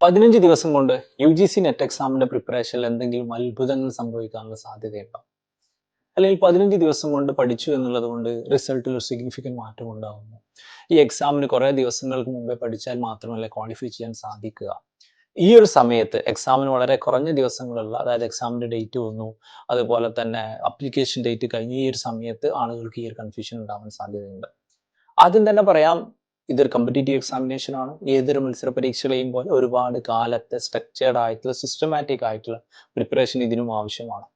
പതിനഞ്ച് ദിവസം കൊണ്ട് യു ജി സി നെറ്റ് എക്സാമിന്റെ പ്രിപ്പറേഷനിൽ എന്തെങ്കിലും അത്ഭുതങ്ങൾ സംഭവിക്കാനുള്ള സാധ്യതയുണ്ടോ? അല്ലെങ്കിൽ പതിനഞ്ച് ദിവസം കൊണ്ട് പഠിച്ചു എന്നുള്ളത് കൊണ്ട് റിസൾട്ടിൽ ഒരു സിഗ്നിഫിക്കന്റ് മാറ്റം ഉണ്ടാകുന്നു ഈ എക്സാമിന് കുറേ ദിവസങ്ങൾക്ക് മുമ്പേ പഠിച്ചാൽ മാത്രമല്ല ക്വാളിഫൈ ചെയ്യാൻ സാധിക്കുക? ഈ ഒരു സമയത്ത് എക്സാമിന് വളരെ കുറഞ്ഞ ദിവസങ്ങളുള്ള അതായത് എക്സാമിന്റെ ഡേറ്റ് വന്നു അതുപോലെ തന്നെ അപ്ലിക്കേഷൻ ഡേറ്റ് കഴിഞ്ഞ ഈ ഒരു സമയത്ത് ആളുകൾക്ക് ഈ ഒരു കൺഫ്യൂഷൻ ഉണ്ടാവാൻ സാധ്യതയുണ്ട്. ആദ്യം തന്നെ പറയാം ഇതൊരു കമ്പറ്റേറ്റീവ് എക്സാമിനേഷൻ ആണ്. ഏതൊരു മത്സര പരീക്ഷകളെയും പോലെ ഒരുപാട് കാലത്തെ സ്ട്രക്ചേർഡ് ആയിട്ടുള്ള സിസ്റ്റമാറ്റിക് ആയിട്ടുള്ള പ്രിപ്പറേഷൻ ഇതിനും ആവശ്യമാണ്.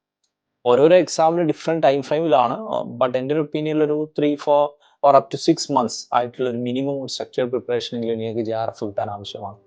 ഓരോരോ എക്സാമിന് ഡിഫറെന്റ് ടൈം ഫ്രെയിമിലാണ് ബട്ട് എന്റെ ഒരു ഒപ്പീനിയനിൽ ഒരു three four or up to six months ആയിട്ടുള്ള ഒരു മിനിമം സ്ട്രക്ചേർഡ് പ്രിപ്പറേഷനെങ്കിലും നിങ്ങൾക്ക് ജെ ആർ എഫ് കിട്ടാൻ ആവശ്യമാണ്.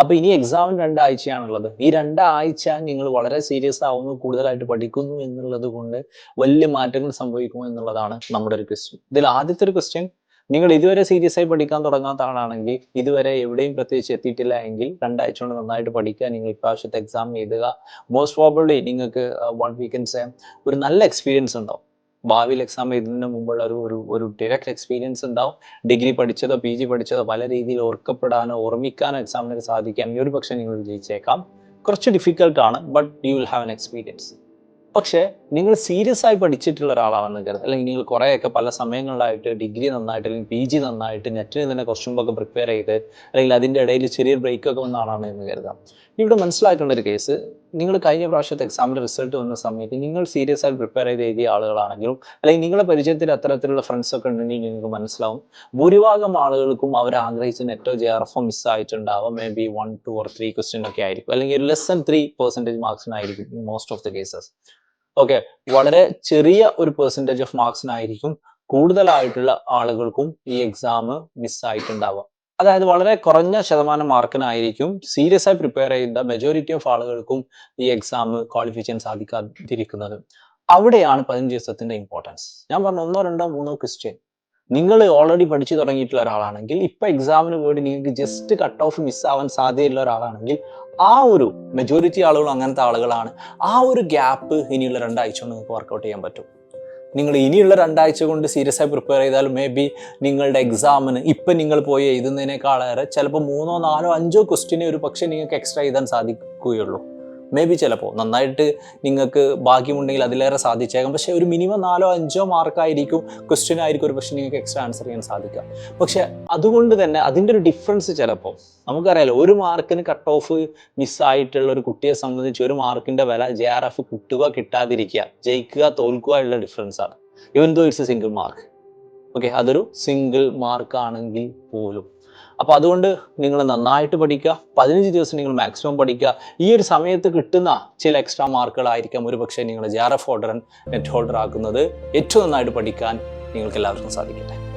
അപ്പോൾ ഇനി എക്സാമിന് രണ്ടാഴ്ചയാണുള്ളത്. ഈ രണ്ടാഴ്ച നിങ്ങൾ വളരെ സീരിയസ് ആവുന്നു കൂടുതലായിട്ട് പഠിക്കുന്നു എന്നുള്ളത് കൊണ്ട് വലിയ മാറ്റങ്ങൾ സംഭവിക്കുമോ എന്നുള്ളതാണ് നമ്മുടെ ഒരു ക്വസ്റ്റ്യൻ ഇതിൽ ആദ്യത്തെ ഒരു ക്വസ്റ്റ്യൻ നിങ്ങൾ ഇതുവരെ സീരിയസ് ആയി പഠിക്കാൻ തുടങ്ങാത്ത ആളാണെങ്കിൽ ഇതുവരെ എവിടെയും പ്രത്യേകിച്ച് എത്തിയിട്ടില്ല എങ്കിൽ രണ്ടാഴ്ച കൊണ്ട് നന്നായിട്ട് പഠിക്കുക നിങ്ങൾ ഇപ്രാവശ്യത്തെ എക്സാം എഴുതുക. മോസ്റ്റ് പ്രോബബ്ലി നിങ്ങൾക്ക് വൺ വീക്കൻസ് ഒരു നല്ല എക്സ്പീരിയൻസ് ഉണ്ടാവും. ഭാവിയിൽ എക്സാം എഴുതുന്നതിന് മുമ്പുള്ള ഒരു ഒരു ഒരു ഡയറക്റ്റ് എക്സ്പീരിയൻസ് ഉണ്ടാവും. ഡിഗ്രി പഠിച്ചതോ പി ജി പഠിച്ചതോ പല രീതിയിൽ ഓർക്കപ്പെടാനോ ഓർമ്മിക്കാനോ എക്സാമിനൊക്കെ സാധിക്കാം. ഈ ഒരു പക്ഷേ നിങ്ങൾ വിജയിച്ചേക്കാം കുറച്ച് ഡിഫിക്കൽട്ടാണ് but you will have an experience പക്ഷേ നിങ്ങൾ സീരിയസ് ആയി പഠിച്ചിട്ടുള്ള ഒരാളാണെന്ന് കരുത് അല്ലെങ്കിൽ നിങ്ങൾ കുറേയൊക്കെ പല സമയങ്ങളിലായിട്ട് ഡിഗ്രി നന്നായിട്ട് അല്ലെങ്കിൽ പി ജി നന്നായിട്ട് നെറ്റിന് തന്നെ കുറച്ചും മുമ്പൊക്കെ പ്രിപ്പയർ ചെയ്ത് അല്ലെങ്കിൽ അതിന്റെ ഇടയിൽ ചെറിയൊരു ബ്രേക്ക് ഒക്കെ വന്ന ആളാണ് എന്ന് കരുതാം ഇവിടെ മനസ്സിലാക്കേണ്ട ഒരു കേസ് നിങ്ങൾ കഴിഞ്ഞ പ്രാവശ്യത്തെ എക്സാമിന്റെ റിസൾട്ട് വന്ന സമയത്ത് നിങ്ങൾ സീരിയസ് ആയി പ്രിപ്പയർ ചെയ്ത് എഴുതിയ ആളുകളാണെങ്കിലും അല്ലെങ്കിൽ നിങ്ങളുടെ പരിചയത്തിൽ അത്തരത്തിലുള്ള ഫ്രണ്ട്സ് ഒക്കെ ഉണ്ടെങ്കിൽ നിങ്ങൾക്ക് മനസ്സിലാവും. ഭൂരിഭാഗം ആളുകൾക്കും അവർ ആഗ്രഹിച്ച നെറ്റോ ജെ ആർ എഫോ മിസ്സായിട്ടുണ്ടാവാം maybe one two or three question ഒക്കെ ആയിരിക്കും. അല്ലെങ്കിൽ less than three percentage മാർക്സിനായിരിക്കും most of the cases okay വളരെ ചെറിയ ഒരു പെർസെന്റേജ് ഓഫ് മാർക്സിനായിരിക്കും കൂടുതലായിട്ടുള്ള ആളുകൾക്കും ഈ എക്സാം മിസ്സായിട്ടുണ്ടാവുക അതായത് വളരെ കുറഞ്ഞ ശതമാനം മാർക്കിനായിരിക്കും സീരിയസ് ആയി പ്രിപ്പയർ ചെയ്യുന്ന മെജോറിറ്റി ഓഫ് ആളുകൾക്കും ഈ എക്സാം ക്വാളിഫൈ ചെയ്യാൻ സാധിക്കാതിരിക്കുന്നത്. അവിടെയാണ് പതിനഞ്ച് ദിവസത്തിന്റെ ഇമ്പോർട്ടൻസ് ഞാൻ പറഞ്ഞ ഒന്നോ രണ്ടോ മൂന്നോ ക്വസ്റ്റ്യൻ നിങ്ങൾ ഓൾറെഡി പഠിച്ചു തുടങ്ങിയിട്ടുള്ള ഒരാളാണെങ്കിൽ ഇപ്പൊ എക്സാമിന് വേണ്ടി നിങ്ങൾക്ക് ജസ്റ്റ് കട്ട് ഓഫ് മിസ്സാവാൻ സാധ്യതയുള്ള ഒരാളാണെങ്കിൽ ആ ഒരു മെജോറിറ്റി ആളുകൾ അങ്ങനത്തെ ആളുകളാണ്. ആ ഒരു ഗ്യാപ്പ് ഇനിയുള്ള രണ്ടാഴ്ച കൊണ്ട് നിങ്ങൾക്ക് വർക്കൗട്ട് ചെയ്യാൻ പറ്റും. നിങ്ങൾ ഇനിയുള്ള രണ്ടാഴ്ച കൊണ്ട് സീരിയസ് ആയി പ്രിപ്പയർ ചെയ്താൽ മേ ബി നിങ്ങളുടെ എക്സാമിന് ഇപ്പം നിങ്ങൾ പോയി എഴുതുന്നതിനേക്കാളേറെ ചിലപ്പോൾ മൂന്നോ നാലോ അഞ്ചോ ക്വസ്റ്റിനെ ഒരു പക്ഷേ നിങ്ങൾക്ക് എക്സ്ട്രാ എഴുതാൻ സാധിക്കുകയുള്ളൂ. മേ ബി ചിലപ്പോൾ നന്നായിട്ട് നിങ്ങൾക്ക് ഭാഗ്യമുണ്ടെങ്കിൽ അതിലേറെ സാധിച്ചേക്കാം. പക്ഷേ ഒരു മിനിമം നാലോ അഞ്ചോ മാർക്കായിരിക്കും ക്വസ്റ്റ്യൻ ആയിരിക്കും ഒരു പക്ഷേ നിങ്ങൾക്ക് എക്സ്ട്രാ ആൻസർ ചെയ്യാൻ സാധിക്കുക. പക്ഷേ അതുകൊണ്ട് തന്നെ അതിന്റെ ഒരു ഡിഫറൻസ് ചിലപ്പോൾ നമുക്കറിയാലോ ഒരു മാർക്കിന് കട്ട് ഓഫ് മിസ്സായിട്ടുള്ള ഒരു കുട്ടിയെ സംബന്ധിച്ച് ഒരു മാർക്കിന്റെ വില ജെ ആർ എഫ് കിട്ടുക കിട്ടാതിരിക്കുക ജയിക്കുക തോൽക്കുക ഉള്ള ഡിഫറൻസാണ് even though it's a single mark okay അതൊരു സിംഗിൾ മാർക്ക് ആണെങ്കിൽ പോലും. അപ്പോൾ അതുകൊണ്ട് നിങ്ങൾ നന്നായിട്ട് പഠിക്കുക. പതിനഞ്ച് ദിവസം നിങ്ങൾ മാക്സിമം പഠിക്കുക. ഈ ഒരു സമയത്ത് കിട്ടുന്ന ചില എക്സ്ട്രാ മാർക്കുകളായിരിക്കാം ഒരു പക്ഷേ നിങ്ങൾ J R F holder net holder ആക്കുന്നത്. ഏറ്റവും നന്നായിട്ട് പഠിക്കാൻ നിങ്ങൾക്ക് എല്ലാവർക്കും സാധിക്കട്ടെ.